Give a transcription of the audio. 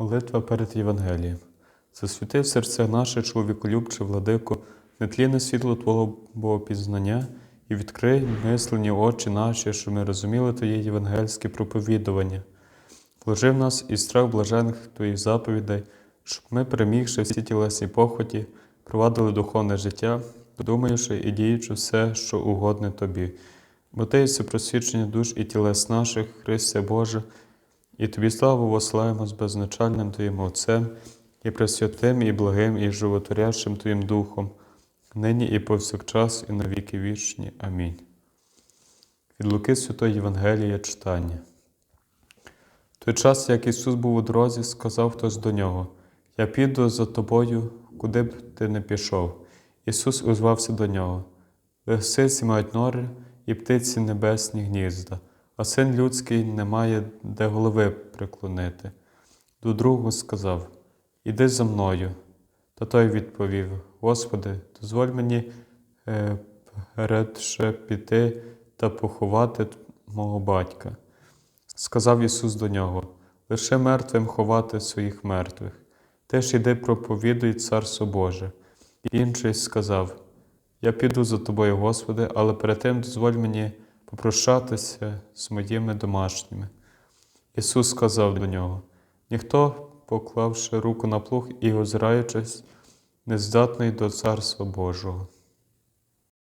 Молитва перед Євангелієм. Засвіти в серце наше, чоловіколюбче, владико, нетлінне світло Твого Богопізнання і відкрий мислені очі наші, щоб ми розуміли Твоє євангельське проповідування. Вложи в нас і страх блажених Твоїх заповідей, щоб ми, перемігши всі тілесні похоті, провадили духовне життя, думаючи і діючи все, що угодне Тобі. Бо Ти єси просвічення душ і тілес наших, Христе Боже, і Тобі славу вославимо з безначальним Твоїм Отцем, і пресвятим, і благим, і животворящим Твоїм Духом, нині і повсякчас, і на віки вічні. Амінь. Від Луки Святої Євангелія читання. В той час, як Ісус був у дорозі, сказав хтось до нього: Я піду за тобою, куди б ти не пішов. Ісус узвався до нього. Лисиці мають нори і птиці небесні гнізда, а син людський не має де голови приклонити. До другого сказав: Іди за мною. Та той відповів: Господи, дозволь мені е, передше піти та поховати мого батька. Сказав Ісус до нього: лише мертвим ховати своїх мертвих. Ти ж іди проповідуй Царство Боже. Інший сказав: Я піду за тобою, Господи, але перед тим дозволь мені попрощатися з моїми домашніми. Ісус сказав до нього: ніхто, поклавши руку на плуг і озираючись, не здатний до Царства Божого.